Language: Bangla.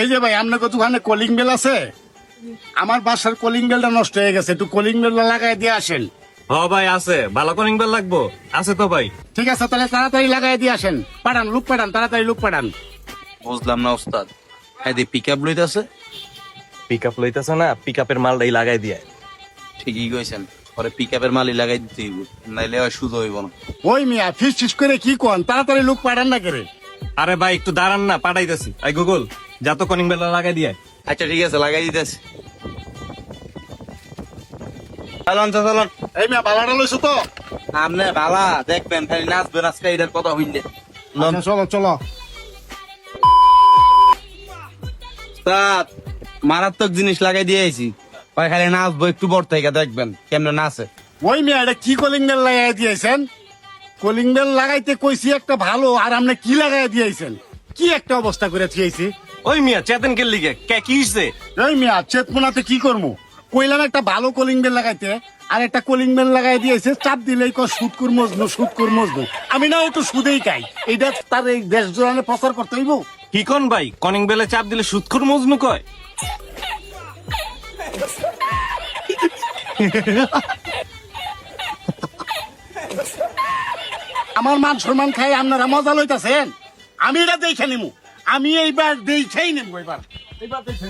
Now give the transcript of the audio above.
এই যে ভাই আপনার দোকানে কলিং বেল আছে? আমার বাসার কলিং বেলটা নষ্ট হয়ে গেছে একটু কলিং বেলটা লাগাই দিয়ে আসেন। হ ভাই আছে। ভালো কলিং বেল লাগবো? আছে তো ভাই। ঠিক আছে তাহলে তাড়াতাড়ি লাগাই দিয়ে আসেন। পাঠান লোক পাঠান তাড়াতাড়ি লোক পাঠান। বুঝলাম না ওস্তাদ। হ্যাঁ দি পিক আপ লইতেছে? পিক আপ লইতেছে না পিক আপের মালটাই লাগাই দিয়ে। ঠিকই কইছেন। পরে পিক আপের মালি লাগাই দিতে হইব নাইলে সুদ হইব না। ওই মিয়া ফিস ফিস করে কি কন? তাড়াতাড়ি লোক পাঠান না করে। আরে ভাই একটু দাঁড়ান না পাঠাইতেছি। আই গুগল যা তো কলিং বেল লাগাই দিয়ে আচ্ছা ঠিক আছে লাগাই দিতেছে। চালন চালন এই মিয়া বালাটা লইছো তো? আপনি বালা দেখবেন খালি নাচবেন আজকে এটার কথা হইলে আচ্ছা, চলো চলো। মারাত্মক জিনিস লাগাই দিয়েছি ওই খালি নাচবো একটু বড় থেকে দেখবেন কেমনে নাচে। ওই মিয়া এটা কি কলিং বেল লাগাই দিয়েছেন? কলিং বেল লাগাইতে কইছি একটা ভালো আর আপনি কি লাগাই দিয়েছেন কি একটা অবস্থা করে দিয়েছি ওই মিয়া চেতন কে লিগে কে কি হইছে এই মিয়া চেতমোনাতে কি করব কইলাম একটা ভালো কলিং বেল লাগাইতে আর একটা কলিং বেল লাগাই দিয়েছে চাপ দিলেই কর সুদ কর মজনু সুদ কর মজনু আমি না একটু সুদেই খাই এটা তার এই দেশ জোরানে প্রচার করতে হইব কি কোন ভাই কলিং বেলে চাপ দিলে সুৎখুর মজনু কয় আমার মান সম্মান খাই আপনারা মজা লইতাছেন। আমি এটা দেখে নিমু। আমি এইবার দেখেই নেব এবার। এবার দেখে